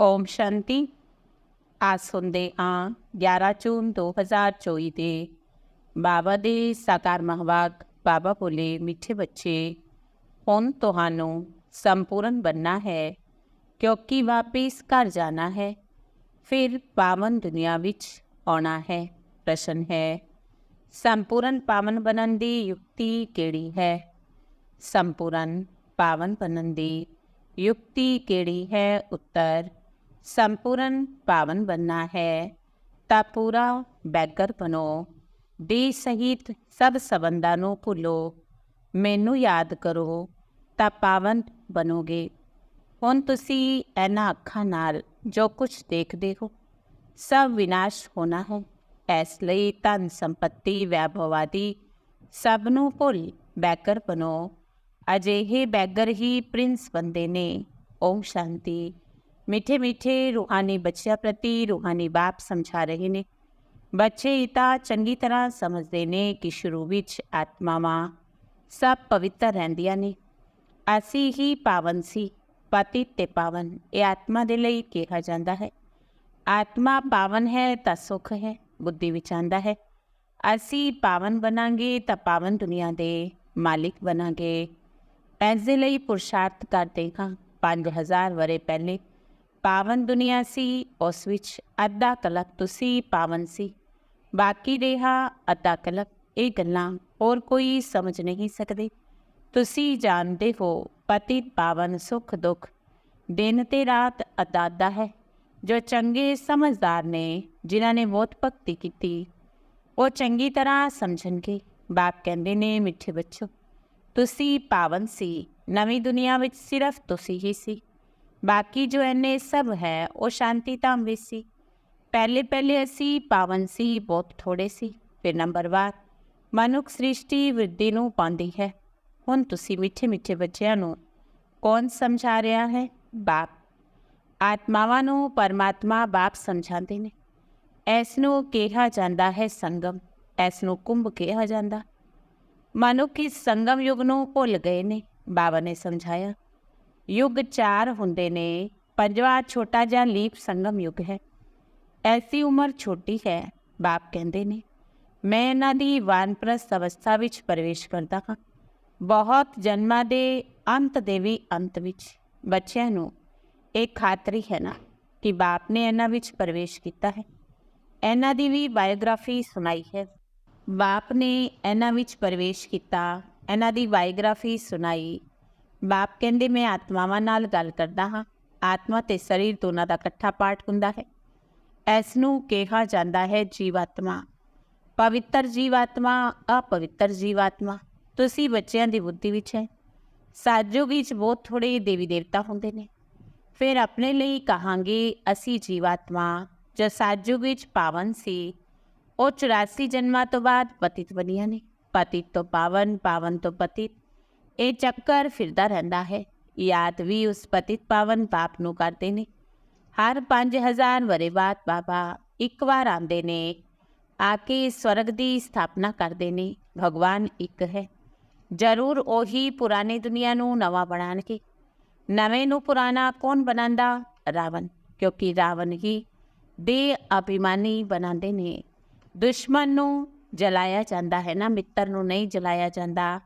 ਓਮ ਸ਼ਾਂਤੀ। ਆ ਸੁਣਦੇ ਆ 11 ਜੂਨ 2024 ਦੇ। ਬਾਬਾ ਦੇ ਸਾਕਾਰ ਮਹਵਾਕ, ਬਾਬਾ ਬੋਲੇ ਮਿੱਠੇ ਬੱਚੇ, ਹੁਣ ਤੁਹਾਨੂੰ ਸੰਪੂਰਨ ਬੰਨਾ ਹੈ, ਕਿਉਂਕਿ ਵਾਪਸ ਘਰ ਜਾਣਾ ਹੈ, ਫਿਰ ਪਾਵਨ ਦੁਨੀਆ ਵਿੱਚ ਆਉਣਾ ਹੈ, ਪ੍ਰਸ਼ਨ ਹੈ, ਸੰਪੂਰਨ ਪਾਵਨ ਬਣਨ ਦੀ ਯੁਕਤੀ ਕਿਹੜੀ ਹੈ? ਸੰਪੂਰਨ ਪਾਵਨ ਬਣਨ ਦੀ ਯੁਕਤੀ ਕਿਹੜੀ ਹੈ? ਉੱਤਰ ਸੰਪੂਰਨ ਪਾਵਨ ਬਣਨਾ ਹੈ ਤਾਂ ਪੂਰਾ ਬੈਗਰ ਬਣੋ ਦੇ ਸਹਿਤ ਸਭ ਸੰਬੰਧਾਂ ਨੂੰ ਭੁੱਲੋ ਮੈਨੂੰ ਯਾਦ ਕਰੋ ਤਾਂ ਪਾਵਨ ਬਣੋਗੇ ਹੁਣ ਤੁਸੀਂ ਇਹਨਾਂ ਅੱਖਾਂ ਨਾਲ ਜੋ ਕੁਝ ਦੇਖਦੇ ਹੋ ਸਭ ਵਿਨਾਸ਼ ਹੋਣਾ ਹੈ ਇਸ ਲਈ ਧਨ ਸੰਪਤੀ ਵੈਭਵ ਆਦਿ ਸਭ ਨੂੰ ਭੁੱਲ ਬੈਕਰ ਬਣੋ ਅਜਿਹੇ ਬੈਗਰ ਹੀ ਪ੍ਰਿੰਸ ਬੰਦੇ ਨੇ ਓਮ ਸ਼ਾਂਤੀ ਮਿੱਠੇ ਮਿੱਠੇ ਰੂਹਾਨੀ ਬੱਚਿਆਂ ਪ੍ਰਤੀ ਰੂਹਾਨੀ ਬਾਪ ਸਮਝਾ ਰਹੇ ਨੇ ਬੱਚੇ ਤਾਂ ਚੰਗੀ ਤਰ੍ਹਾਂ ਸਮਝਦੇ ਨੇ ਕਿ ਸ਼ੁਰੂ ਵਿੱਚ ਆਤਮਾਵਾਂ ਸਭ ਪਵਿੱਤਰ ਰਹਿੰਦੀਆਂ ਨੇ ਅਸੀਂ ਹੀ ਪਾਵਨ ਸੀ ਪਤਿਤ ਤੇ ਪਾਵਨ ਇਹ ਆਤਮਾ ਦੇ ਲਈ ਕਿਹਾ ਜਾਂਦਾ ਹੈ ਆਤਮਾ ਪਾਵਨ ਹੈ ਤਾਂ ਸੁਖ ਹੈ ਬੁੱਧੀ ਵਿੱਚ ਆਂਦਾ ਹੈ ਅਸੀਂ ਪਾਵਨ ਬਣਾਂਗੇ ਤਾਂ ਪਾਵਨ ਦੁਨੀਆ ਦੇ ਮਾਲਿਕ ਬਣਾਂਗੇ ਇਸ ਦੇ ਲਈ ਪੁਰਸ਼ਾਰਥ ਕਰਦੇ ਹਾਂ 5000 ਵਰੇ ਪਹਿਲੇ ਪਾਵਨ ਦੁਨੀਆ ਸੀ, ਉਸ ਵਿੱਚ ਅੱਧਾ ਕਲਕ ਤੁਸੀਂ ਪਾਵਨ ਸੀ। ਬਾਕੀ ਰਿਹਾ ਅੱਧਾ ਕਲਕ ਇਹ ਗੱਲਾਂ ਹੋਰ ਕੋਈ ਸਮਝ ਨਹੀਂ ਸਕਦੇ। ਤੁਸੀਂ ਜਾਣਦੇ ਹੋ, ਪਤੀ ਪਾਵਨ ਸੁਖ ਦੁਖ। ਦਿਨ ਤੇ ਰਾਤ ਅਦਾਦਾ ਹੈ। ਜੋ ਚੰਗੇ ਸਮਝਦਾਰ ਨੇ, ਜਿਨ੍ਹਾਂ ਨੇ ਬਹੁਤ ਭਗਤੀ ਕੀਤੀ, ਉਹ ਚੰਗੀ ਤਰ੍ਹਾਂ ਸਮਝਣਗੇ। ਬਾਪ ਕਹਿੰਦੇ ਨੇ, ਮਿੱਠੇ ਬੱਚੋ, ਤੁਸੀਂ ਪਾਵਨ ਸੀ। ਨਵੀਂ ਦੁਨੀਆ ਵਿੱਚ ਸਿਰਫ ਤੁਸੀਂ ਹੀ ਸੀ। ਬਾਕੀ ਜੋ ਐਨੇ ਸਭ ਹੈ, ਉਹ ਸ਼ਾਂਤੀ ਧਾਮ ਵਿੱਚ ਸੀ। ਪਹਿਲੇ ਪਹਿਲੇ ਅਸੀਂ ਪਾਵਨ ਸੀ, ਬਹੁਤ ਥੋੜੇ ਸੀ, ਫਿਰ ਨੰਬਰ ਵਾਰ। ਮਨੁੱਖ ਸ੍ਰਿਸ਼ਟੀ ਵਿਰਦੀ ਨੂੰ ਪਾਉਂਦੀ ਹੈ। ਹੁਣ ਤੁਸੀਂ ਮਿੱਠੇ ਮਿੱਠੇ ਬੱਚਿਆਂ ਨੂੰ ਕੌਣ ਸਮਝਾ ਰਿਹਾ ਹੈ? ਬਾਪ। ਆਤਮਾਵਾਂ ਨੂੰ ਪਰਮਾਤਮਾ ਬਾਪ ਸਮਝਾਉਂਦੇ ਨੇ। ਇਸ ਨੂੰ ਕਿਹਾ ਜਾਂਦਾ ਹੈ ਸੰਗਮ, ਇਸ ਨੂੰ ਕੁੰਭ ਕਿਹਾ ਜਾਂਦਾ। ਮਨੁੱਖ ਇਸ ਸੰਗਮ ਯੁਗ ਨੂੰ ਭੁੱਲ ਗਏ ਨੇ, ਬਾਬਾ ਨੇ ਸਮਝਾਇਆ। ਯੁੱਗ ਚਾਰ ਹੁੰਦੇ ਨੇ ਪੰਜਵਾਂ ਛੋਟਾ ਜਿਹਾ ਲੀਪ ਸੰਗਮ ਯੁੱਗ ਹੈ। ਐਸੀ ਉਮਰ ਛੋਟੀ ਹੈ, ਬਾਪ ਕਹਿੰਦੇ ਨੇ। ਮੈਂ ਇਹਨਾਂ ਦੀ ਵਾਨਪ੍ਰਸਤ ਅਵਸਥਾ ਵਿੱਚ ਪ੍ਰਵੇਸ਼ ਕਰਦਾ ਹਾਂ। ਬਹੁਤ ਜਨਮਾਂ ਦੇ ਅੰਤ ਦੇ ਵੀ ਅੰਤ ਵਿੱਚ ਬੱਚਿਆਂ ਨੂੰ ਇਹ ਖਾਤਰੀ ਹੈ ਨਾ ਕਿ ਬਾਪ ਨੇ ਇਹਨਾਂ ਵਿੱਚ ਪ੍ਰਵੇਸ਼ ਕੀਤਾ ਹੈ। ਇਹਨਾਂ ਦੀ ਵੀ ਬਾਇਓਗ੍ਰਾਫੀ ਸੁਣਾਈ ਹੈ। ਬਾਪ ਨੇ ਇਹਨਾਂ ਵਿੱਚ ਪ੍ਰਵੇਸ਼ ਕੀਤਾ, ਇਹਨਾਂ ਦੀ ਬਾਇਓਗ੍ਰਾਫੀ ਸੁਣਾਈ ਬਾਪ ਕਹਿੰਦੇ, ਮੈਂ ਆਤਮਾਵਾਂ ਨਾਲ ਗੱਲ ਕਰਦਾ ਹਾਂ। ਆਤਮਾ ਤੇ ਸਰੀਰ ਦੋਨਾਂ ਦਾ ਇਕੱਠਾ ਪਾਠ ਹੁੰਦਾ ਹੈ। ਇਸ ਨੂੰ ਕਿਹਾ ਜਾਂਦਾ ਹੈ ਜੀਵਾਤਮਾ। ਪਵਿੱਤਰ ਜੀਵਾਤਮਾ, ਅਪਵਿੱਤਰ ਜੀਵਾਤਮਾ। ਤੁਸੀਂ ਬੱਚਿਆਂ ਦੀ ਬੁੱਧੀ ਵਿੱਚ ਹੈ। ਸਾਜੋ ਵਿੱਚ ਬਹੁਤ ਥੋੜੇ ਦੇਵੀ ਦੇਵਤਾ ਹੁੰਦੇ ਨੇ। ਫਿਰ ਆਪਣੇ ਲਈ ਕਹਾਂਗੇ, ਅਸੀਂ ਜੀਵਾਤਮਾ। ਜੋ ਸਾਜੋ ਵਿੱਚ ਪਾਵਨ ਸੀ, ਉਹ 84 ਜਨਮਾਂ ਤੋਂ ਬਾਅਦ ਪਤਿਤ ਬਣੀਆਂ ਨੇ। ਪਤਿਤ ਤੋਂ ਪਾਵਨ ਪਾਵਨ ਤੋਂ ਪਤਿਤ। ਇਹ ਚੱਕਰ ਫਿਰਦਾ ਰਹਿੰਦਾ ਹੈ ਯਾਦ ਵੀ ਉਸ ਪਤਿਤ ਪਾਵਨ ਪਾਪ ਨੂੰ ਕਰਦੇ ਨੇ ਹਰ 5000 ਵਰੇ ਬਾਅਦ ਬਾਬਾ ਇੱਕ ਵਾਰ ਆਉਂਦੇ ਨੇ ਆ ਕੇ ਸਵਰਗ ਦੀ ਸਥਾਪਨਾ ਕਰਦੇ ਨੇ ਭਗਵਾਨ ਇੱਕ ਹੈ ਜ਼ਰੂਰ ਉਹੀ ਪੁਰਾਣੀ ਦੁਨੀਆ ਨੂੰ ਨਵਾਂ ਬਣਾਣਗੇ ਨਵੇਂ ਨੂੰ ਪੁਰਾਣਾ ਕੌਣ ਬਣਾਉਂਦਾ ਰਾਵਣ ਕਿਉਂਕਿ ਰਾਵਣ ਹੀ ਦੇ ਅਭਿਮਾਨੀ ਬਣਾਉਂਦੇ ਨੇ ਦੁਸ਼ਮਣ ਨੂੰ ਜਲਾਇਆ ਜਾਂਦਾ ਹੈ ਨਾ ਮਿੱਤਰ ਨੂੰ ਨਹੀਂ ਜਲਾਇਆ ਜਾਂਦਾ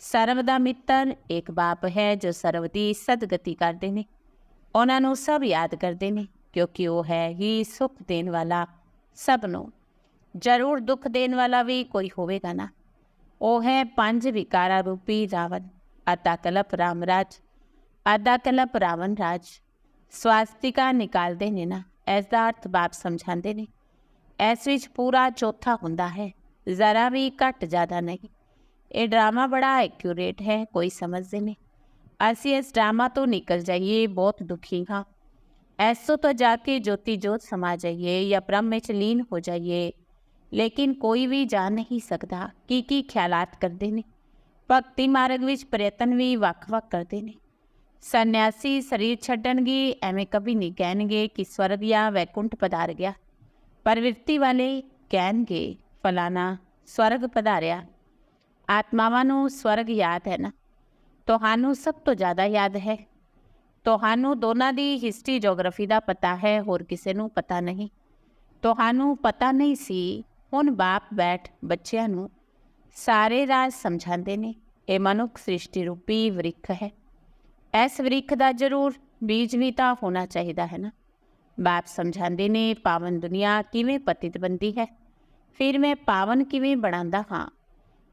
ਸਰਬ ਦਾ ਮਿੱਤਰ, ਇੱਕ ਬਾਪ ਹੈ ਜੋ ਸਰਬ ਦੀ ਸਦਗਤੀ ਕਰਦੇ ਨੇ। ਉਹਨਾਂ ਨੂੰ ਸਭ ਯਾਦ ਕਰਦੇ ਨੇ, ਕਿਉਂਕਿ ਉਹ ਹੈ ਹੀ ਸੁਖ ਦੇਣ ਵਾਲਾ ਸਭ ਨੂੰ। ਜ਼ਰੂਰ ਦੁੱਖ ਦੇਣ ਵਾਲਾ ਵੀ ਕੋਈ ਹੋਵੇਗਾ ਨਾ। ਉਹ ਹੈ ਪੰਜ ਵਿਕਾਰਾਂ ਰੂਪੀ ਰਾਵਣ ਅਤਾ ਕਲਪ ਰਾਮਰਾਜ ਅਦਾ ਕਲਪ ਰਾਵਣ ਰਾਜ। ਸਵਾਸਤਿਕਾ ਨਿਕਾਲਦੇ ਨੇ ਨਾ ਇਸ ਦਾ ਅਰਥ ਬਾਪ ਸਮਝਾਉਂਦੇ ਨੇ। ਇਸ ਵਿੱਚ ਪੂਰਾ ਚੌਥਾ ਹੁੰਦਾ ਹੈ, ਜ਼ਰਾ ਵੀ ਘੱਟ ਜ਼ਿਆਦਾ ਨਹੀਂ। ਇਹ ਡਰਾਮਾ ਬੜਾ ਐਕਿਊਰੇਟ ਹੈ ਕੋਈ ਸਮਝਦੇ ਨਹੀਂ ਅਸੀਂ ਇਸ ਡਰਾਮਾ ਤੋਂ ਨਿਕਲ ਜਾਈਏ ਬਹੁਤ ਦੁਖੀ ਹਾਂ ਐਸੋ ਤੋਂ ਜਾ ਕੇ ਜੋਤੀ ਜੋਤ ਸਮਾ ਜਾਈਏ ਜਾਂ ਬ੍ਰਹਮ ਵਿੱਚ ਲੀਨ ਹੋ ਜਾਈਏ ਲੇਕਿਨ ਕੋਈ ਵੀ ਜਾਣ ਨਹੀਂ ਸਕਦਾ ਕੀ ਕੀ ਖਿਆਲਾਤ ਕਰਦੇ ਨੇ ਭਗਤੀ ਮਾਰਗ ਵਿੱਚ ਪ੍ਰਯਤਨ ਵੀ ਵੱਖ-ਵੱਖ ਕਰਦੇ ਨੇ ਸੰਨਿਆਸੀ ਸਰੀਰ ਛੱਡਣਗੇ ਐਵੇਂ ਕभी ਨਹੀਂ ਕਹਿਣਗੇ ਕਿ ਸਵਰਗ ਜਾਂ ਵੈਕੁੰਠ ਪਧਾਰ ਗਿਆ ਪਰਵਿਰਤੀ ਵਾਲੇ ਕਹਿਣਗੇ ਫਲਾਣਾ ਸਵਰਗ ਪਧਾਰਿਆ ਆਤਮਾਵਾਂ ਨੂੰ ਸਵਰਗ ਯਾਦ ਹੈ ਨਾ? ਤੁਹਾਨੂੰ ਸਭ ਤੋਂ ਜ਼ਿਆਦਾ ਯਾਦ ਹੈ? ਤੁਹਾਨੂੰ ਦੋਨਾਂ ਦੀ ਹਿਸਟਰੀ ਜੀਓਗ੍ਰਾਫੀ ਦਾ ਪਤਾ ਹੈ, ਹੋਰ ਕਿਸੇ ਨੂੰ ਪਤਾ ਨਹੀਂ। ਤੁਹਾਨੂੰ ਪਤਾ ਨਹੀਂ ਸੀ, ਹੁਣ ਬਾਪ ਬੈਠ ਬੱਚਿਆਂ ਨੂੰ ਸਾਰੇ ਰਾਜ ਸਮਝਾਉਂਦੇ ਨੇ। ਇਹ ਮਨੁੱਖ ਸ੍ਰਿਸ਼ਟੀ ਰੂਪੀ ਵ੍ਰਿਖ ਹੈ। ਇਸ ਵ੍ਰਿਖ ਦਾ ਜ਼ਰੂਰ ਬੀਜ ਵੀ ਤਾਂ ਹੋਣਾ ਚਾਹੀਦਾ ਹੈ ਨਾ? ਬਾਪ ਸਮਝਾਉਂਦੇ ਨੇ, ਪਾਵਨ ਦੁਨੀਆ ਕਿਵੇਂ ਪਤਿਤ ਬੰਦੀ ਹੈ? ਫਿਰ ਮੈਂ ਪਾਵਨ ਕਿਵੇਂ ਬਣਾਉਂਦਾ ਹਾਂ?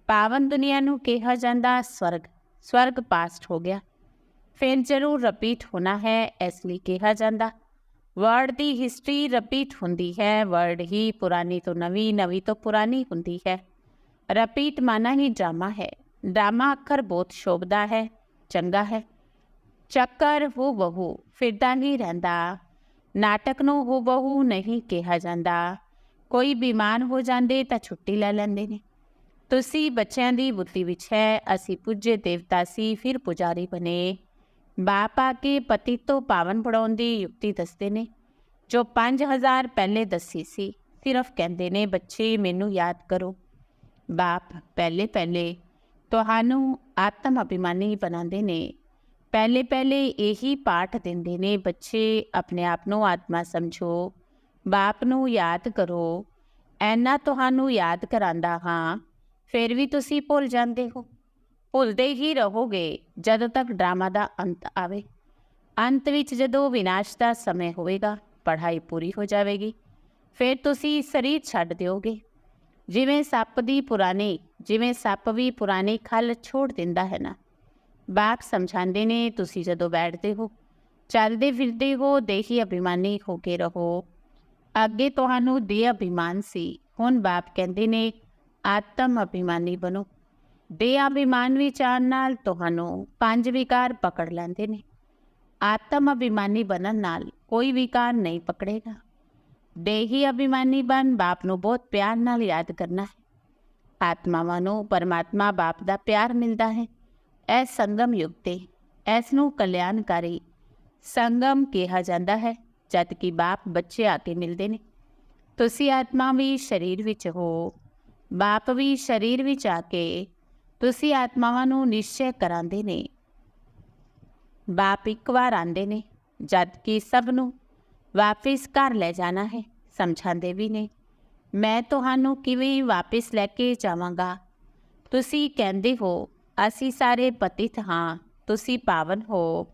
ਪਾਵਨ ਦੁਨੀਆ ਨੂੰ ਕਿਹਾ ਜਾਂਦਾ ਸਵਰਗ। ਸਵਰਗ ਪਾਸਟ ਹੋ ਗਿਆ। ਫਿਰ ਜ਼ਰੂਰ ਰਿਪੀਟ ਹੋਣਾ ਹੈ, ਇਸ ਲਈ ਕਿਹਾ ਜਾਂਦਾ। ਵਰਡ ਦੀ ਹਿਸਟਰੀ ਰਿਪੀਟ ਹੁੰਦੀ ਹੈ। ਵਰਡ ਹੀ ਪੁਰਾਣੀ ਤੋਂ ਨਵੀਂ ਨਵੀਂ ਤੋਂ ਪੁਰਾਣੀ ਹੁੰਦੀ ਹੈ। ਰਿਪੀਟ ਮਾਨਾ ਹੀ ਡਰਾਮਾ ਹੈ। ਡਰਾਮਾ ਅੱਖਰ ਬਹੁਤ ਸ਼ੋਭਦਾ ਹੈ, ਚੰਗਾ ਹੈ। ਚੱਕਰ ਹੋ ਬਹੂ, ਫਿਰਦਾ ਨਹੀਂ ਰਹਿੰਦਾ। ਨਾਟਕ ਨੂੰ ਹੋ ਬਹੂ ਨਹੀਂ ਕਿਹਾ ਜਾਂਦਾ। ਕੋਈ ਬਿਮਾਰ ਹੋ ਜਾਂਦੇ ਤਾਂ ਛੁੱਟੀ ਲੈ ਲੈਂਦੇ ਨੇ। ਤੁਸੀਂ ਬੱਚਿਆਂ ਦੀ ਬੁੱਧੀ ਵਿੱਚ ਹੈ, ਅਸੀਂ ਪੁੱਜੇ ਦੇਵਤਾ ਸੀ, ਫਿਰ ਪੁਜਾਰੀ ਬਨੇ ਬਾਪ ਆ ਕੇ ਪਤੀ ਤੋਂ ਪਾਵਨ ਪੜਾਉਣ ਦੀ ਯੁਕਤੀ ਦੱਸਦੇ ਨੇ, ਜੋ 5000 ਪਹਿਲੇ ਦੱਸੀ ਸੀ, ਸਿਰਫ ਕਹਿੰਦੇ ਨੇ, ਬੱਚੇ, ਮੈਨੂੰ ਯਾਦ ਕਰੋ। ਬਾਪ ਪਹਿਲੇ ਪਹਿਲੇ ਤੁਹਾਨੂੰ ਆਤਮ ਅਭਿਮਾਨੀ ਬਣਾਉਂਦੇ ਨੇ। ਪਹਿਲੇ ਪਹਿਲੇ ਇਹੀ ਪਾਠ ਦਿੰਦੇ ਨੇ, ਬੱਚੇ, ਆਪਣੇ ਆਪ ਨੂੰ ਆਤਮਾ ਸਮਝੋ, ਬਾਪ ਨੂੰ ਯਾਦ ਕਰੋ। ਐਨਾ ਤੁਹਾਨੂੰ ਯਾਦ ਕਰਾਂਦਾ ਹਾਂ ਫਿਰ ਵੀ ਤੁਸੀਂ ਭੁੱਲ ਜਾਂਦੇ ਹੋ। ਭੁੱਲਦੇ ਹੀ ਰਹੋਗੇ ਜਦੋਂ ਤੱਕ ਡਰਾਮਾ ਦਾ ਅੰਤ ਆਵੇ। ਅੰਤ ਵਿੱਚ ਜਦੋਂ ਵਿਨਾਸ਼ ਦਾ ਸਮੇਂ ਹੋਵੇਗਾ, ਪੜ੍ਹਾਈ ਪੂਰੀ ਹੋ ਜਾਵੇਗੀ। ਫਿਰ ਤੁਸੀਂ ਸਰੀਰ ਛੱਡ ਦਿਓਗੇ। ਜਿਵੇਂ ਸੱਪ ਦੀ ਪੁਰਾਣੀ, ਜਿਵੇਂ ਸੱਪ ਵੀ ਪੁਰਾਣੀ ਖਲ ਛੋੜ ਦਿੰਦਾ ਹੈ ਨਾ। ਬਾਪ ਸਮਝਾਉਂਦੇ ਨੇ, ਤੁਸੀਂ ਜਦੋਂ ਬੈਠਦੇ ਹੋ, ਚੱਲਦੇ ਫਿਰਦੇ ਹੋ, ਦੇਹੀ ਅਭਿਮਾਨੀ ਹੋ ਕੇ ਰਹੋ। ਅੱਗੇ ਤੁਹਾਨੂੰ ਦੇ ਅਭਿਮਾਨ ਸੀ। ਹੁਣ ਬਾਪ ਕਹਿੰਦੇ ਨੇ ਆਤਮ ਅਭਿਮਾਨੀ ਬਣੋ। ਦੇਹ ਅਭਿਮਾਨ ਵਿੱਚ ਆਉਣ ਨਾਲ ਤੁਹਾਨੂੰ ਪੰਜ ਵਿਕਾਰ ਪਕੜ ਲੈਂਦੇ ਨੇ। ਆਤਮ ਅਭਿਮਾਨੀ ਬਣਨ ਨਾਲ ਕੋਈ ਵਿਕਾਰ ਨਹੀਂ ਪਕੜੇਗਾ। ਦੇਹੀ ਅਭਿਮਾਨੀ ਬਣ ਬਾਪ ਨੂੰ ਬਹੁਤ ਪਿਆਰ ਨਾਲ ਯਾਦ ਕਰਨਾ ਹੈ। ਆਤਮਾਵਾਂ ਨੂੰ ਪਰਮਾਤਮਾ ਬਾਪ ਦਾ ਪਿਆਰ ਮਿਲਦਾ ਹੈ। ਇਹ ਸੰਗਮ ਯੁਗ ਤੇ ਇਸ ਨੂੰ ਕਲਿਆਣਕਾਰੀ ਸੰਗਮ ਕਿਹਾ ਜਾਂਦਾ ਹੈ ਜਦ ਕਿ ਬਾਪ ਬੱਚੇ ਆ ਕੇ ਮਿਲਦੇ ਨੇ। ਤੁਸੀਂ ਆਤਮਾ ਵੀ ਸਰੀਰ ਵਿੱਚ ਹੋ ਬਾਪ ਵੀ ਸਰੀਰ ਵਿੱਚ ਆ ਕੇ ਤੁਸੀਂ ਆਤਮਾਵਾਂ ਨੂੰ ਨਿਸ਼ਚੈ ਕਰਾਉਂਦੇ ਨੇ। ਬਾਪ ਇੱਕ ਵਾਰ ਆਂਦੇ ਨੇ, ਜਦ ਕਿ ਸਭ ਨੂੰ ਵਾਪਿਸ ਘਰ ਲੈ ਜਾਣਾ ਹੈ ਸਮਝਾਉਂਦੇ ਵੀ ਨੇ। ਮੈਂ ਤੁਹਾਨੂੰ ਕਿਵੇਂ ਵਾਪਿਸ ਲੈ ਕੇ ਜਾਵਾਂਗਾ? ਤੁਸੀਂ ਕਹਿੰਦੇ ਹੋ, ਅਸੀਂ ਸਾਰੇ ਪਤਿਤ ਹਾਂ, ਤੁਸੀਂ ਪਾਵਨ ਹੋ।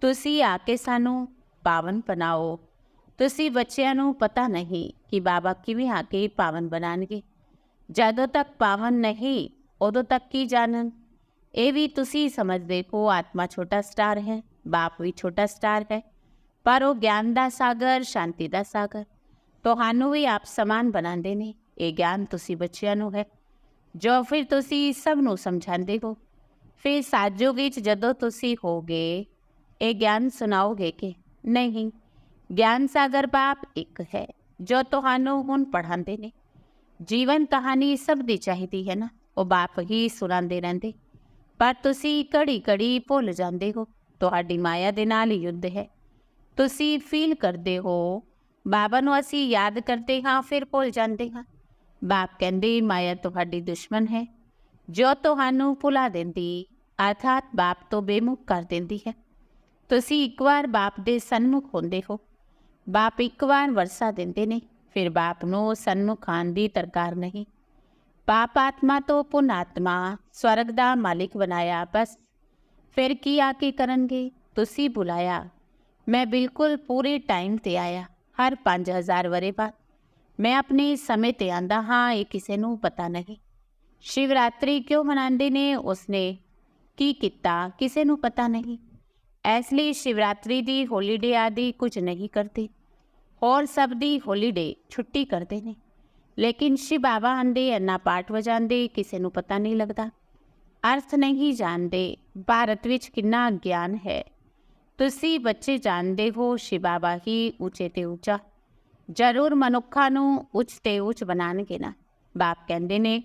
ਤੁਸੀਂ ਆ ਕੇ ਸਾਨੂੰ ਪਾਵਨ ਬਣਾਓ। ਤੁਸੀਂ ਬੱਚਿਆਂ ਨੂੰ ਪਤਾ ਨਹੀਂ ਕਿ ਬਾਬਾ ਕਿਵੇਂ ਆ ਕੇ ਪਾਵਨ ਬਣਾਣਗੇ। ਜਦੋਂ ਤੱਕ ਪਾਵਨ ਨਹੀਂ, ਉਦੋਂ ਤੱਕ ਕੀ ਜਾਣਨ? ਇਹ ਵੀ ਤੁਸੀਂ ਸਮਝਦੇ ਹੋ, ਆਤਮਾ ਛੋਟਾ ਸਟਾਰ ਹੈ, ਬਾਪ ਵੀ ਛੋਟਾ ਸਟਾਰ ਹੈ, ਪਰ ਉਹ ਗਿਆਨ ਦਾ ਸਾਗਰ, ਸ਼ਾਂਤੀ ਦਾ ਸਾਗਰ, ਤੁਹਾਨੂੰ ਵੀ ਆਪ ਸਮਾਨ ਬਣਾਉਂਦੇ ਨੇ, ਇਹ ਗਿਆਨ ਤੁਸੀਂ ਬੱਚਿਆਂ ਨੂੰ ਹੈ। ਜੋ ਫਿਰ ਤੁਸੀਂ ਸਭ ਨੂੰ ਸਮਝਾਉਂਦੇ ਹੋ, ਫਿਰ ਸਾਜੋਗ ਵਿੱਚ ਜਦੋਂ ਤੁਸੀਂ ਹੋਗੇ, ਇਹ ਗਿਆਨ ਸੁਣਾਓਗੇ ਕਿ ਨਹੀਂ, ਗਿਆਨ ਸਾਗਰ ਬਾਪ ਇੱਕ ਹੈ, ਜੋ ਤੁਹਾਨੂੰ ਹੁਣ ਪੜ੍ਹਾਉਂਦੇ ਨੇ। ਜੀਵਨ ਕਹਾਣੀ ਸਭ ਦੀ ਚਾਹੀਦੀ ਹੈ ਨਾ? ਉਹ ਬਾਪ ਹੀ ਸੁਣਾਉਂਦੇ ਰਹਿੰਦੇ। ਪਰ ਤੁਸੀਂ ਘੜੀ ਘੜੀ ਭੁੱਲ ਜਾਂਦੇ ਹੋ। ਤੁਹਾਡੀ ਮਾਇਆ ਦੇ ਨਾਲ ਹੀ ਯੁੱਧ ਹੈ। ਤੁਸੀਂ ਫੀਲ ਕਰਦੇ ਹੋ, ਬਾਬਾ ਨੂੰ ਅਸੀਂ ਯਾਦ ਕਰਦੇ ਹਾਂ, ਫਿਰ ਭੁੱਲ ਜਾਂਦੇ ਹਾਂ। ਬਾਪ ਕਹਿੰਦੇ, ਮਾਇਆ ਤੁਹਾਡੀ ਦੁਸ਼ਮਣ ਹੈ। ਜੋ ਤੁਹਾਨੂੰ ਭੁਲਾ ਦਿੰਦੀ, ਅਰਥਾਤ ਬਾਪ ਤੋਂ ਬੇਮੁਖ ਕਰ ਦਿੰਦੀ ਹੈ। ਤੁਸੀਂ ਇੱਕ ਵਾਰ ਬਾਪ ਦੇ ਸਨਮੁਖ ਹੁੰਦੇ ਹੋ। ਬਾਪ ਇੱਕ ਵਾਰ ਵਰਸਾ ਦਿੰਦੇ ਨੇ। ਫਿਰ ਬਾਪ ਨੂੰ ਸਨਮੁਖ ਆਉਣ ਦੀ ਤਰਕਾਰ ਨਹੀਂ। ਪਾਪ ਆਤਮਾ ਤੋਂ ਪੁਨ ਆਤਮਾ ਸਵਰਗ ਦਾ ਮਾਲਿਕ ਬਣਾਇਆ ਬਸ। ਫਿਰ ਕੀ ਆ ਕੇ ਕਰਨਗੇ? ਤੁਸੀਂ ਬੁਲਾਇਆ। ਮੈਂ ਬਿਲਕੁਲ ਪੂਰੇ ਟਾਈਮ ਤੇ ਆਇਆ, ਹਰ 5000 ਵਰੇ ਬਾਅਦ। ਮੈਂ ਆਪਣੇ ਸਮੇਂ ਤੇ ਆਂਦਾ, ਹਾਂ, ਇਹ ਕਿਸੇ ਨੂੰ ਪਤਾ ਨਹੀਂ। ਸ਼ਿਵਰਾਤਰੀ ਕਿਉਂ ਮਨਾਉਂਦੇ ਨੇ? ਉਸਨੇ, ਕੀ ਕੀਤਾ? ਕਿਸੇ ਨੂੰ ਪਤਾ ਨਹੀਂ। ਇਸ ਲਈ ਸ਼ਿਵਰਾਤਰੀ ਦੀ ਹੋਲੀਡੇ ਆਦਿ ਕੁਝ ਨਹੀਂ ਕਰਦੇ। ਹੋਰ ਸਭ ਦੀ ਹੌਲੀਡੇ ਛੁੱਟੀ ਕਰਦੇ ਨੇ। ਲੇਕਿਨ ਸ਼ਿਵ ਬਾਬਾ ਆਂਦੇ ਇੰਨਾ ਪਾਠ ਵਜਾਉਂਦੇ ਕਿਸੇ ਨੂੰ ਪਤਾ ਨਹੀਂ ਲੱਗਦਾ। ਅਰਥ ਨਹੀਂ ਜਾਣਦੇ, ਭਾਰਤ ਵਿੱਚ ਕਿੰਨਾ ਗਿਆਨ ਹੈ। ਤੁਸੀਂ ਬੱਚੇ ਜਾਣਦੇ ਹੋ ਸ਼ਿਵ ਬਾਬਾ ਹੀ ਉੱਚੇ ਤੇ ਉੱਚਾ। ਜ਼ਰੂਰ ਮਨੁੱਖਾਂ ਨੂੰ ਉੱਚ ਤੇ ਉੱਚ ਬਣਾਣਗੇ ਨਾ। ਬਾਪ ਕਹਿੰਦੇ ਨੇ,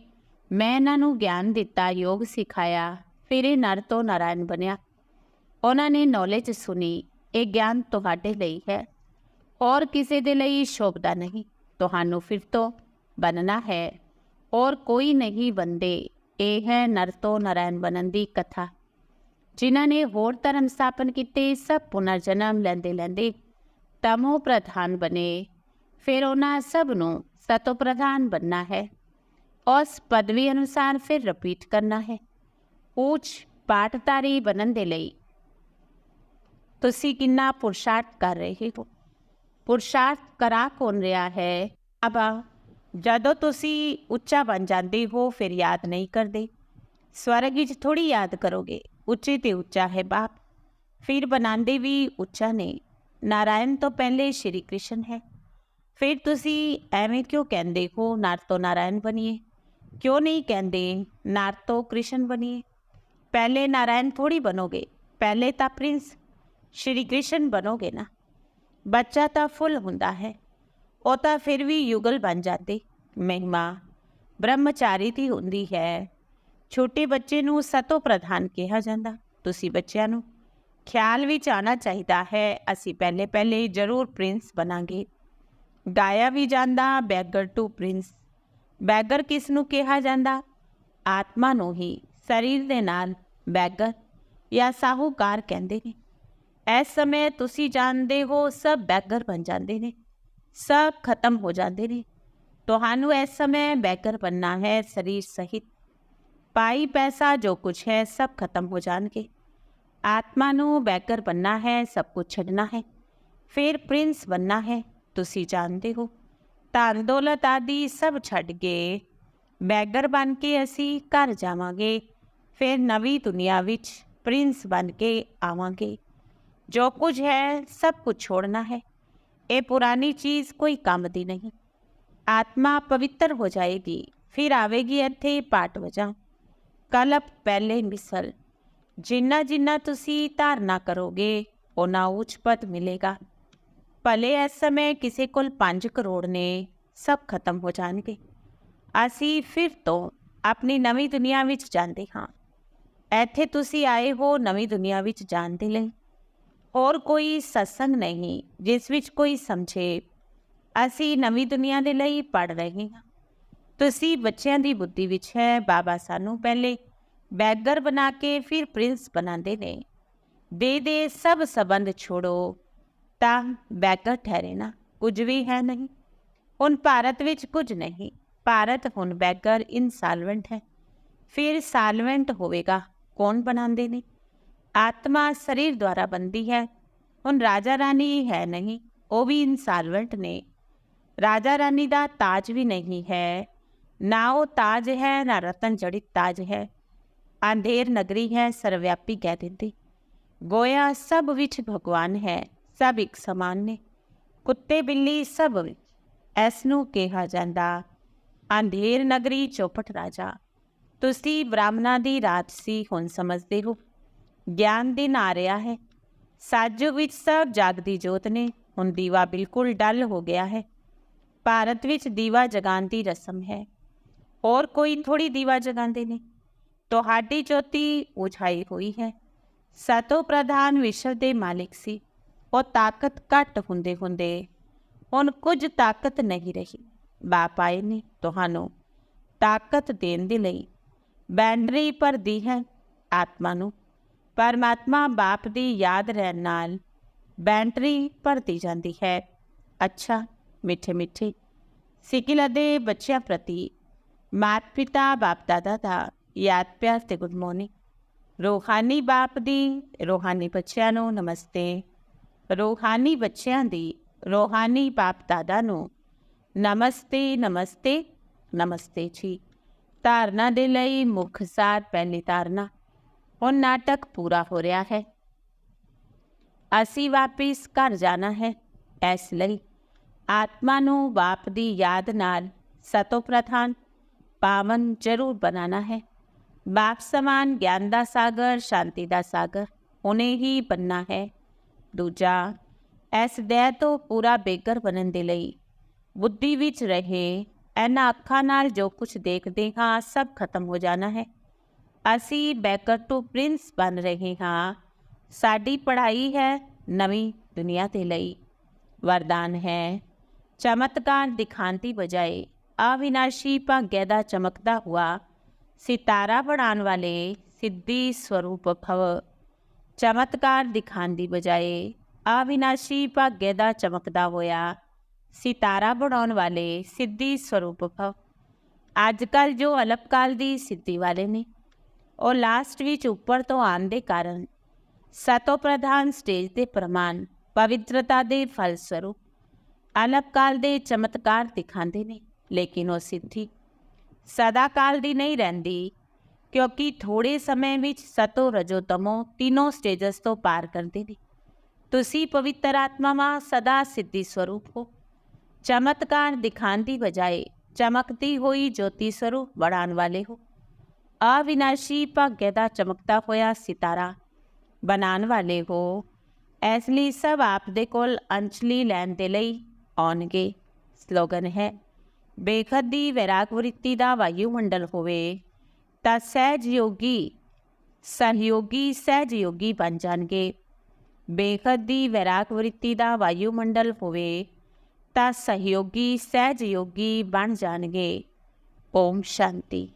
ਮੈਂ ਇਹਨਾਂ ਨੂੰ ਗਿਆਨ ਦਿੱਤਾ, ਯੋਗ ਸਿਖਾਇਆ, ਫਿਰ ਇਹ ਨਰ ਤੋਂ ਨਾਰਾਇਣ ਬਣਿਆ। ਉਹਨਾਂ ਨੇ ਨੌਲੇਜ ਸੁਣੀ, ਇਹ ਗਿਆਨ ਤੁਹਾਡੇ ਲਈ ਹੈ। ਔਰ ਕਿਸੇ ਦੇ ਲਈ ਸ਼ੋਭਦਾ ਨਹੀਂ। ਤੁਹਾਨੂੰ ਫਿਰ ਤੋਂ ਬਣਨਾ ਹੈ। ਔਰ ਕੋਈ ਨਹੀਂ ਬੰਦੇ, ਇਹ ਹੈ ਨਰ ਤੋਂ ਨਾਰਾਇਣ ਬਣਨ ਦੀ ਕਥਾ। ਜਿਨ੍ਹਾਂ ਨੇ ਹੋਰ ਧਰਮ ਸਥਾਪਨ ਕੀਤੇ, ਸਭ ਪੁਨਰ ਜਨਮ ਲੈਂਦੇ ਲੈਂਦੇ ਤਮੋ ਪ੍ਰਧਾਨ ਬਣੇ। ਫਿਰ ਉਹਨਾਂ ਸਭ ਨੂੰ ਸਤੋ ਪ੍ਰਧਾਨ ਬਣਨਾ ਹੈ। ਉਸ ਪਦਵੀ ਅਨੁਸਾਰ ਫਿਰ ਰਿਪੀਟ ਕਰਨਾ ਹੈ। ਉੱਚ ਪਾਠਤਾਰੀ ਬਣਨ ਦੇ ਲਈ ਤੁਸੀਂ ਕਿੰਨਾ ਪੁਰਸ਼ਾਰਥ ਕਰ ਰਹੇ ਹੋ? ਪੁਰਸ਼ਾਰਥ ਕਰਾ ਕੌਣ ਰਿਹਾ ਹੈ ਅਬਾ ਜਦੋਂ ਤੁਸੀਂ ਉੱਚਾ ਬਣ ਜਾਂਦੇ ਹੋ ਫਿਰ ਯਾਦ ਨਹੀਂ ਕਰਦੇ ਸਵਰਗ ਵਿੱਚ ਥੋੜੀ ਯਾਦ ਕਰੋਗੇ ਉੱਚੇ ਤੇ ਉੱਚਾ ਹੈ ਬਾਪ ਫਿਰ ਬਣਾਉਂਦੇ ਵੀ ਉੱਚਾ ਨੇ ਨਾਰਾਇਣ ਤੋਂ ਪਹਿਲੇ ਸ਼੍ਰੀ ਕ੍ਰਿਸ਼ਨ ਹੈ ਫਿਰ ਤੁਸੀਂ ਐਵੇਂ ਕਿਉਂ ਕਹਿੰਦੇ ਹੋ ਨਰ ਤੋਂ ਨਾਰਾਇਣ ਬਣੀਏ ਕਿਉਂ ਨਹੀਂ ਕਹਿੰਦੇ ਨਰ ਤੋਂ ਕ੍ਰਿਸ਼ਨ ਬਣੀਏ ਪਹਿਲੇ ਨਾਰਾਇਣ ਥੋੜੀ ਬਣੋਗੇ ਪਹਿਲੇ ਤਾਂ ਪ੍ਰਿੰਸ ਸ਼੍ਰੀ ਕ੍ਰਿਸ਼ਨ ਬਣੋਗੇ ਨਾ ਬੱਚਾ ਤਾਂ ਫੁੱਲ ਹੁੰਦਾ ਹੈ। ਉਹ ਤਾਂ ਫਿਰ ਵੀ ਯੁਗਲ ਬਣ ਜਾਂਦੇ। ਮਹਿਮਾ, ਬ੍ਰਹਮਚਾਰੀ ਦੀ ਹੁੰਦੀ ਹੈ। ਛੋਟੇ ਬੱਚੇ ਨੂੰ ਸਤੋ ਪ੍ਰਧਾਨ ਕਿਹਾ ਜਾਂਦਾ। ਤੁਸੀਂ ਬੱਚਿਆਂ ਨੂੰ ਖਿਆਲ ਵਿੱਚ ਆਣਾ ਚਾਹੀਦਾ ਹੈ। ਅਸੀਂ ਪਹਿਲੇ ਪਹਿਲੇ ਜ਼ਰੂਰ ਪ੍ਰਿੰਸ ਬਣਾਂਗੇ। ਗਾਇਆ ਵੀ ਜਾਂਦਾ, ਬੈਗਰ ਟੂ ਪ੍ਰਿੰਸ। ਬੈਗਰ ਕਿਸ ਨੂੰ ਕਿਹਾ ਜਾਂਦਾ? ਆਤਮਾ ਨੂੰ ਹੀ। ਸਰੀਰ ਦੇ ਨਾਲ ਬੈਗਰ ਜਾਂ ਸਾਹੂਕਾਰ ਕਹਿੰਦੇ ਨੇ। ਇਸ ਸਮੇਂ ਤੁਸੀਂ ਜਾਣਦੇ ਹੋ, ਸਭ ਬੈਗਰ ਬਣ ਜਾਂਦੇ ਨੇ, ਸਭ ਖਤਮ ਹੋ ਜਾਂਦੇ ਨੇ। ਤੁਹਾਨੂੰ ਇਸ ਸਮੇਂ ਬੈਗਰ ਬਣਨਾ ਹੈ, ਸਰੀਰ ਸਹਿਤ। ਪਾਈ ਪੈਸਾ ਜੋ ਕੁਝ ਹੈ, ਸਭ ਖਤਮ ਹੋ ਜਾਣਗੇ। ਆਤਮਾ ਨੂੰ ਬੈਗਰ ਬਣਨਾ ਹੈ, ਸਭ ਕੁਝ ਛੱਡਣਾ ਹੈ। ਫਿਰ ਪ੍ਰਿੰਸ ਬਣਨਾ ਹੈ, ਤੁਸੀਂ ਜਾਣਦੇ ਹੋ। ਧਨ, ਦੌਲਤ ਆਦਿ ਸਭ ਛੱਡ ਕੇ ਬੈਗਰ ਬਣ ਕੇ ਅਸੀਂ ਘਰ ਜਾਵਾਂਗੇ। ਫਿਰ ਨਵੀਂ ਦੁਨੀਆ ਵਿੱਚ ਪ੍ਰਿੰਸ ਬਣ ਕੇ ਆਵਾਂਗੇ। ਜੋ ਕੁਝ ਹੈ, ਸਭ ਕੁਝ ਛੋੜਨਾ ਹੈ। ਇਹ ਪੁਰਾਣੀ ਚੀਜ਼ ਕੋਈ ਕੰਮ ਦੀ ਨਹੀਂ। ਆਤਮਾ ਪਵਿੱਤਰ ਹੋ ਜਾਏਗੀ, ਫਿਰ ਆਵੇਗੀ ਇੱਥੇ ਪਾਠ ਵਜਾ। ਕਲਪ ਪਹਿਲੇ ਮਿਸਲ, ਜਿੰਨਾ ਜਿੰਨਾ ਤੁਸੀਂ ਧਾਰਨਾ ਕਰੋਗੇ ਉਹਨਾਂ ਉੱਚ ਪਦ ਮਿਲੇਗਾ। ਭਲੇ ਇਸ ਸਮੇਂ ਕਿਸੇ ਕੋਲ 5 ਕਰੋੜ ਨੇ, ਸਭ ਖਤਮ ਹੋ ਜਾਣਗੇ। ਅਸੀਂ ਫਿਰ ਤੋਂ ਆਪਣੀ ਨਵੀਂ ਦੁਨੀਆ ਵਿੱਚ ਜਾਂਦੇ ਹਾਂ। ਇੱਥੇ ਤੁਸੀਂ ਆਏ ਹੋ ਨਵੀਂ ਦੁਨੀਆ ਵਿੱਚ ਜਾਣ ਦੇ ਲਈ। ਹੋਰ ਕੋਈ ਸਤਸੰਗ ਨਹੀਂ, ਜਿਸ ਵਿੱਚ ਕੋਈ ਸਮਝੇ, ਅਸੀਂ ਨਵੀਂ ਦੁਨੀਆ ਦੇ ਲਈ ਪੜ ਰਹੇ ਹਾਂ। ਤੁਸੀਂ ਬੱਚਿਆਂ ਦੀ ਬੁੱਧੀ ਵਿੱਚ ਹੈ, ਬਾਬਾ ਸਾਨੂੰ ਪਹਿਲੇ ਬੈਗਰ ਬਣਾ ਕੇ ਫਿਰ ਪ੍ਰਿੰਸ ਬਣਾਉਂਦੇ ਨੇ। ਦੇ ਦੇ ਸਭ ਸਬੰਧ ਛੋੜੋ, ਤਾਂ ਬੈਗਰ ਠਹਿਰੇ ਨਾ ਕੁਝ ਵੀ ਹੈ ਨਹੀਂ। ਹੁਣ ਭਾਰਤ ਵਿੱਚ ਕੁਝ ਨਹੀਂ, ਭਾਰਤ ਹੁਣ ਬੈਗਰ ਇਨਸਾਲਵੈਂਟ ਹੈ। ਫਿਰ ਸਾਲਵੈਂਟ ਹੋਵੇਗਾ, ਕੌਣ ਬਣਾਉਂਦੇ ਨੇ? ਆਤਮਾ ਸਰੀਰ ਦੁਆਰਾ ਬੰਦੀ ਹੈ। ਹੁਣ ਰਾਜਾ ਰਾਣੀ ਹੈ ਨਹੀਂ, ਉਹ ਵੀ ਇਨਸਾਲਵੈਂਟ ਨੇ। ਰਾਜਾ ਰਾਣੀ ਦਾ ਤਾਜ ਵੀ ਨਹੀਂ ਹੈ। ਨਾ ਉਹ ਤਾਜ ਹੈ, ਨਾ ਰਤਨ ਜੜਿਤ ਤਾਜ ਹੈ। ਅੰਧੇਰ ਨਗਰੀ ਹੈ ਸਰਵਿਆਪੀ ਕਹਿ ਦਿੰਦੀ। ਗੋਇਆ ਸਭ ਵਿੱਚ ਭਗਵਾਨ ਹੈ, ਸਭ ਇੱਕ ਸਮਾਨ ਨੇ। ਕੁੱਤੇ ਬਿੱਲੀ ਸਭ ਵਿੱਚ ਐਸ ਨੂੰ ਕਿਹਾ ਜਾਂਦਾ। ਅੰਧੇਰ ਨਗਰੀ ਚੌਪਟ ਰਾਜਾ। ਤੁਸੀਂ ਬ੍ਰਾਹਮਣਾ ਦੀ ਰਾਤ ਸੀ ਹੁਣ ਸਮਝਦੇ ਹੋ। ਗਿਆਨ ਦਿਨ ਆ ਰਿਹਾ ਹੈ। ਸਾਜੂ ਵਿੱਚ ਸਭ ਜਾਗਦੀ ਜੋਤ ਨੇ, ਹੁਣ ਦੀਵਾ ਬਿਲਕੁਲ ਡਲ ਹੋ ਗਿਆ ਹੈ। ਭਾਰਤ ਵਿੱਚ ਦੀਵਾ ਜਗਾਉਣ ਦੀ ਰਸਮ ਹੈ। ਹੋਰ ਕੋਈ ਥੋੜੀ ਦੀਵਾ ਜਗਾਉਂਦੇ ਨੇ? ਤੁਹਾਡੀ ਜੋਤੀ ਉਝਾਈ ਹੋਈ ਹੈ। ਸਤੋ ਪ੍ਰਧਾਨ ਵਿਸ਼ਵ ਦੇ ਮਾਲਿਕ ਸੀ। ਉਹ ਤਾਕਤ ਘੱਟ ਹੁੰਦੇ ਹੁੰਦੇ, ਹੁਣ ਕੁਝ ਤਾਕਤ ਨਹੀਂ ਰਹੀ। ਬਾਪ ਆਏ ਨੇ ਤੁਹਾਨੂੰ ਤਾਕਤ ਦੇਣ ਦੇ ਲਈ। ਬੈਂਡਰੀ ਭਰਦੀ ਹੈ ਆਤਮਾ ਨੂੰ। ਪਰਮਾਤਮਾ ਬਾਪ ਦੀ ਯਾਦ ਰਹਿਣ ਨਾਲ ਬੈਟਰੀ ਭਰਤੀ ਜਾਂਦੀ ਹੈ। ਅੱਛਾ, ਮਿੱਠੇ ਮਿੱਠੇ। ਸਿਕਿਲਾ ਦੇ ਬੱਚਿਆਂ ਪ੍ਰਤੀ ਮਾਤ ਪਿਤਾ ਬਾਪ ਦਾਦਾ ਦਾ ਯਾਦ ਪਿਆਰ ਤੇ ਗੁੱਡ ਮਾਰਨਿੰਗ। ਰੋਹਾਨੀ ਬਾਪ ਦੀ, ਰੋਹਾਨੀ ਬੱਚਿਆਂ ਨੂੰ ਨਮਸਤੇ। ਰੋਹਾਨੀ ਬੱਚਿਆਂ ਦੀ, ਰੋਹਾਨੀ ਬਾਪ ਦਾਦਾ ਨੂੰ ਨਮਸਤੇ ਨਮਸਤੇ ਨਮਸਤੇ ਜੀ। ਧਾਰਨਾ ਦੇ ਲਈ ਮੁੱਖ ਸਾਰ ਪਹਿਲੀ ਧਾਰਨਾ। ਹੁਣ ਨਾਟਕ ਪੂਰਾ ਹੋ ਰਿਹਾ ਹੈ। ਅਸੀਂ ਵਾਪਿਸ ਘਰ ਜਾਣਾ ਹੈ ਇਸ ਲਈ। ਆਤਮਾ ਨੂੰ ਬਾਪ ਦੀ ਯਾਦ ਨਾਲ ਸਤੋ ਪ੍ਰਧਾਨ ਪਾਵਨ ਜ਼ਰੂਰ ਬਣਾਣਾ ਹੈ। ਬਾਪ ਸਮਾਨ ਗਿਆਨ ਦਾ ਸਾਗਰ, ਸ਼ਾਂਤੀ ਦਾ ਸਾਗਰ, ਉਹਨੇ ਹੀ ਬੰਨਾ ਹੈ। ਦੂਜਾ, ਇਸ ਦੇ ਤੋਂ ਪੂਰਾ ਬੇਗਰ ਬਣਨ ਦੇ ਲਈ ਬੁੱਧੀ ਵਿੱਚ ਰਹੇ, ਇਹਨਾਂ ਅੱਖਾਂ ਨਾਲ ਜੋ ਕੁਝ ਦੇਖਦੇ ਹਾਂ, ਸਭ ਖਤਮ ਹੋ ਜਾਣਾ ਹੈ। ਅਸੀਂ ਬੈਕਰ ਟੂ ਪ੍ਰਿੰਸ ਬਣ ਰਹੇ ਹਾਂ। ਸਾਡੀ ਪੜ੍ਹਾਈ ਹੈ ਨਵੀਂ ਦੁਨੀਆ ਦੇ ਲਈ। ਵਰਦਾਨ ਹੈ। ਚਮਤਕਾਰ ਦਿਖਾਂਤੀ ਬਜਾਏ ਅਵਿਨਾਸ਼ੀ ਭਾਗਯ ਦਾ ਚਮਕਦਾ ਹੁਆ। ਸਿਤਾਰਾ ਬਣਾਉਣ ਵਾਲੇ ਸਿੱਧੀ ਸਵਰੂਪ ਭਵ। ਚਮਤਕਾਰ ਦਿਖਾਉਣ ਦੀ ਬਜਾਏ ਅਵਿਨਾਸ਼ੀ ਭਾਗਯ ਦਾ ਚਮਕਦਾ ਹੋਇਆ। ਸਿਤਾਰਾ ਬਣਾਉਣ ਵਾਲੇ ਸਿੱਧੀ ਸਵਰੂਪ ਭਵ। ਅੱਜ ਕੱਲ ਜੋ ਅਲਪਕਾਲ ਦੀ ਸਿੱਧੀ ਵਾਲੇ ਨੇ। ਉਹ ਲਾਸਟ ਵਿੱਚ ਉੱਪਰ ਤੋਂ ਆਉਣ ਦੇ ਕਾਰਨ ਸਤੋ ਪ੍ਰਧਾਨ ਸਟੇਜ ਦੇ ਪ੍ਰਮਾਣ ਪਵਿੱਤਰਤਾ ਦੇ ਫਲ ਸਰੂਪ ਅਲਪਕਾਲ ਦੇ ਚਮਤਕਾਰ ਦਿਖਾਉਂਦੇ ਨੇ, ਲੇਕਿਨ ਉਹ ਸਿੱਧੀ ਸਦਾ ਕਾਲ ਦੀ ਨਹੀਂ ਰਹਿੰਦੀ, ਕਿਉਂਕਿ ਥੋੜੇ ਸਮੇਂ ਵਿੱਚ ਸਤੋ ਰਜੋ ਤਮੋ ਤਿੰਨੋਂ ਸਟੇਜਸ ਤੋਂ ਪਾਰ ਕਰਦੇ ਨੇ। ਤੁਸੀਂ ਪਵਿੱਤਰ ਆਤਮਾਵਾਂ ਸਦਾ ਸਿੱਧੀ ਸਰੂਪ ਹੋ। ਚਮਤਕਾਰ ਦਿਖਾਉਣ ਦੀ ਬਜਾਏ ਚਮਕਦੀ ਹੋਈ ਜੋਤੀ ਸਰੂਪ ਬਣਾਉਣ ਵਾਲੇ ਹੋ। ਅਵਿਨਾਸ਼ੀ ਭਾਗਯ ਦਾ ਚਮਕਦਾ ਹੋਇਆ ਸਿਤਾਰਾ। ਬਣਾਉਣ ਵਾਲੇ ਹੋ, ਇਸ ਲਈ ਸਭ ਆਪ ਦੇ ਕੋਲ ਅੰਚਲੀ ਲੈਣ ਦੇ ਲਈ ਆਉਣਗੇ। ਸਲੋਗਨ ਹੈ, ਬੇਖਦ ਦੀ ਵੈਰਾਗ ਵ੍ਰਿਤੀ ਦਾ ਵਾਯੂਮੰਡਲ ਹੋਵੇ, ਤਾਂ ਸਹਿਜ ਯੋਗੀ ਸਹਿਯੋਗੀ ਸਹਿਜ ਯੋਗੀ ਬਣ ਜਾਣਗੇ। ਬੇਖਦ ਦੀ ਵੈਰਾਗ ਵ੍ਰਿਤੀ ਦਾ ਵਾਯੂਮੰਡਲ ਹੋਵੇ, ਤਾਂ ਸਹਿਯੋਗੀ ਸਹਿਜ ਯੋਗੀ ਬਣ ਜਾਣਗੇ। ਓਮ ਸ਼ਾਂਤੀ।